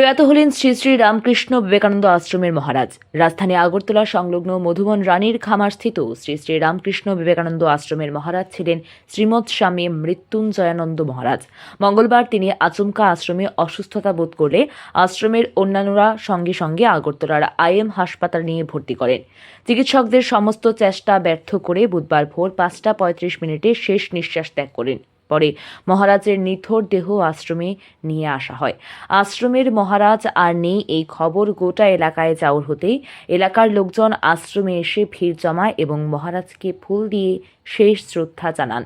প্রয়াত হলেন শ্রী শ্রী রামকৃষ্ণ বিবেকানন্দ আশ্রমের মহারাজ। রাজধানী আগরতলা সংলগ্ন মধুবন রানীর খামারস্থিত শ্রী শ্রী রামকৃষ্ণ বিবেকানন্দ আশ্রমের মহারাজ ছিলেন শ্রীমৎ স্বামী মৃত্যুঞ্জয়ানন্দ মহারাজ। মঙ্গলবার তিনি আচমকা আশ্রমে অসুস্থতা বোধ করলে আশ্রমের অন্যান্যরা সঙ্গে সঙ্গে আগরতলার আইএম হাসপাতাল নিয়ে ভর্তি করেন। চিকিৎসকদের সমস্ত চেষ্টা ব্যর্থ করে বুধবার ভোর পাঁচটা পঁয়ত্রিশ মিনিটে শেষ নিঃশ্বাস ত্যাগ করেন। পরে মহারাজের নিথর দেহ আশ্রমে নিয়ে আসা হয়। আশ্রমের মহারাজ আর নেই এই খবর গোটা এলাকায় চাউর হতেই। এলাকার লোকজন আশ্রমে এসে ভিড় জমায় এবং মহারাজকে ফুল দিয়ে শেষ শ্রদ্ধা জানান।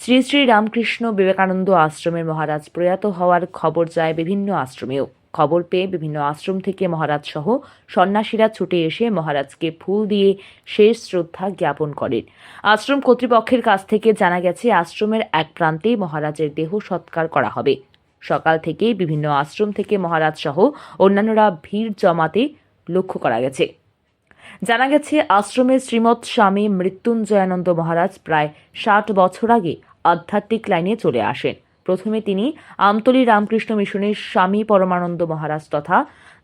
শ্রী শ্রী রামকৃষ্ণ বিবেকানন্দ আশ্রমের মহারাজ প্রয়াত হওয়ার খবর যায় বিভিন্ন আশ্রমেও। খবর পেয়ে বিভিন্ন আশ্রম থেকে মহারাজ সহ সন্ন্যাসীরা ছুটে এসে মহারাজকে ফুল দিয়ে শেষ শ্রদ্ধা জ্ঞাপন করেন। আশ্রম কর্তৃপক্ষের কাছ থেকে জানা গেছে, আশ্রমের এক প্রান্তেই মহারাজের দেহ সৎকার করা হবে। সকাল থেকেই বিভিন্ন আশ্রম থেকে মহারাজ সহ অন্যান্যরা ভিড় জমাতে লক্ষ্য করা গেছে। জানা গেছে, আশ্রমে শ্রীমৎ স্বামী মৃত্যুঞ্জয়ানন্দ মহারাজ প্রায় ষাট বছর আগে আধ্যাত্মিক লাইনে চলে আসেন। প্রথমে তিনি আমতলী রামকৃষ্ণ মিশনের স্বামী পরমানন্দ মহারাজ তথা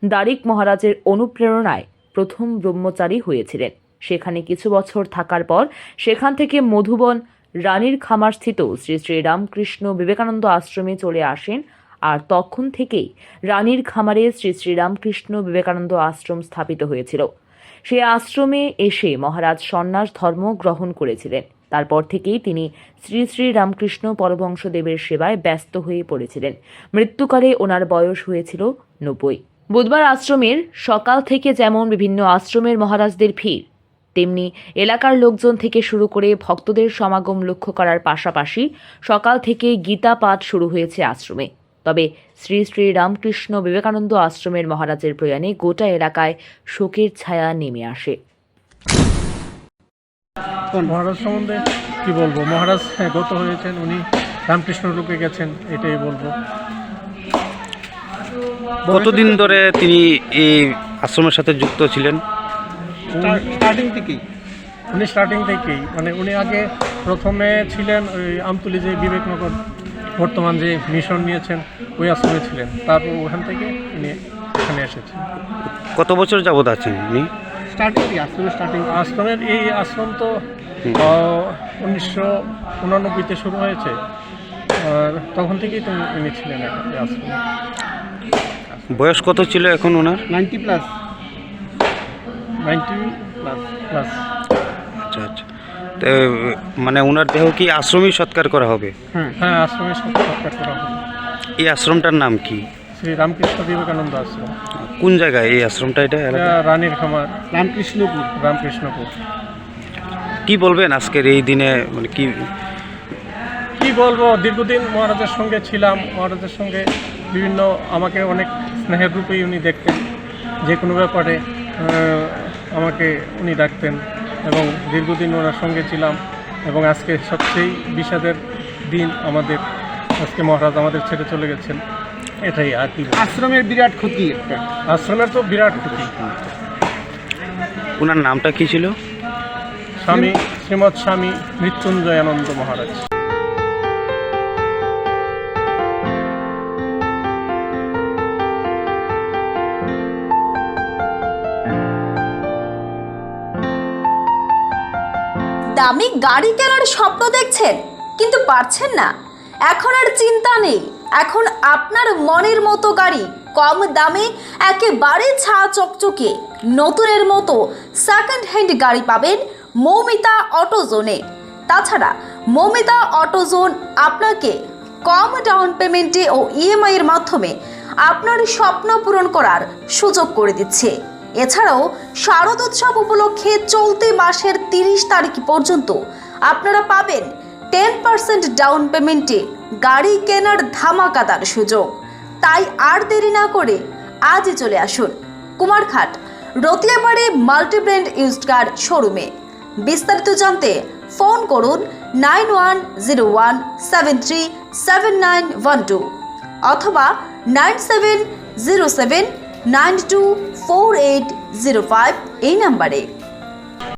দারিক মহারাজের অনুপ্রেরণায় প্রথম ব্রহ্মচারী হয়েছিলেন। সেখানে কিছু বছর থাকার পর সেখান থেকে মধুবন রানীর খামারস্থিত শ্রী শ্রী রামকৃষ্ণ বিবেকানন্দ আশ্রমে চলে আসেন আর তখন থেকেই রানীর খামারে শ্রী শ্রী রামকৃষ্ণ বিবেকানন্দ আশ্রম স্থাপিত হয়েছিল। সেই আশ্রমে এসে মহারাজ সন্ন্যাস ধর্ম গ্রহণ করেছিলেন। তারপর থেকেই তিনি শ্রী শ্রী রামকৃষ্ণ পরবংশদেবের সেবায় ব্যস্ত হয়ে পড়েছিলেন। মৃত্যুকালে ওনার বয়স হয়েছিল নব্বই। বুধবার আশ্রমের সকাল থেকে যেমন বিভিন্ন আশ্রমের মহারাজদের ভিড়, তেমনি এলাকার লোকজন থেকে শুরু করে ভক্তদের সমাগম লক্ষ্য করার পাশাপাশি সকাল থেকে গীতা পাঠ শুরু হয়েছে আশ্রমে। তবে শ্রী শ্রী রামকৃষ্ণ বিবেকানন্দ আশ্রমের মহারাজের প্রয়াণে গোটা এলাকায় শোকের ছায়া নেমে আসে। মহারাজ সম্বন্ধে কি বলব? মহারাজ হ্যাঁ, গত হয়েছেন উনি রামকৃষ্ণ রূপে গেছেন এটাই বলব। কতদিন ধরে তিনি এই আশ্রমের সাথে যুক্ত ছিলেন? স্টার্টিং থেকেই। উনি স্টার্টিং থেকেই। মানে উনি আগে প্রথমে ছিলেন ওই আমতুলি যে বিবেকনগর বর্তমান যে মিশন নিয়েছেন ওই আশ্রমে ছিলেন। তারপর ওখান থেকে উনি এখানে এসেছেন। কত বছর যাবৎ আছেন উনি? স্টার্টিং আশ্রমের স্টার্টিং। আশ্রমের এই আশ্রম তো উনিশশো উনানব্বইতে শুরু হয়েছে। আর তখন থেকেই তো উনি ছিলেন আশ্রমে বয়স কত ছিল এখন ওনার? Ninety plus. Ninety plus plus. আচ্ছা আচ্ছা। তো মানে ওনার দেহ কি আশ্রমেই সৎকার করা হবে? হ্যাঁ আশ্রমে সৎকার করা হবে। এই আশ্রমটার নাম কি? শ্রী রামকৃষ্ণ বিবেকানন্দ আশ্রম। কোন জায়গায় এই আশ্রমটা এটা রানীর খামার। রামকৃষ্ণপুর। রামকৃষ্ণপুর। কি বলবেন আজকের এই দিনে? মানে কি কি বলব? দীর্ঘদিন মহারাজের সঙ্গে ছিলাম। মহারাজের সঙ্গে বিভিন্ন আমাকে অনেক স্নেহের রূপেই উনি দেখতেন। যে কোনো ব্যাপারে আমাকে উনি ডাকতেন এবং দীর্ঘদিন ওনার সঙ্গে ছিলাম এবং আজকে সবচেয়ে বিষাদের দিন আমাদের। আজকে মহারাজ আমাদের ছেড়ে চলে গেছেন। এটাই আর কি। আশ্রমের বিরাট ক্ষতি একটা। আশ্রমের তো বিরাট ক্ষতি। ওনার নামটা কি ছিল? স্বামী, শ্রীমৎ স্বামী মৃত্যুঞ্জয়ানন্দ মহারাজ। দামি গাড়ি কেনার স্বপ্ন দেখছেন, কিন্তু পারছেন না। এখন আর চিন্তা নেই। এখন আপনার মনের মতো গাড়ি কম দামে, একেবারে ছা চকচকে। নতুনের মতো সেকেন্ড হ্যান্ড গাড়ি পাবেন মৌমিতা অটোজোনে। তাছাড়া মৌমিতা অটোজোন আপনাকে কম ডাউন পেমেন্টে ও ইএমআই এর মাধ্যমে আপনার স্বপ্ন পূরণ করার সুযোগ করে দিচ্ছে। এছাড়াও শারদ উৎসব উপলক্ষে চলতি মাসের তিরিশ তারিখ পর্যন্ত আপনারা পাবেন টেন পার্সেন্ট ডাউন পেমেন্টে গাড়ি কেনার ধামাকাদার সুযোগ। তাই আর দেরি না করে আজই চলে আসুন Kumarghat Ratiabari multibrand used car শোরুমে বিস্তারিত জানতে ফোন করুন nine one zero one seven three seven nine one two অথবা nine seven zero seven nine two four eight zero five এই নাম্বারে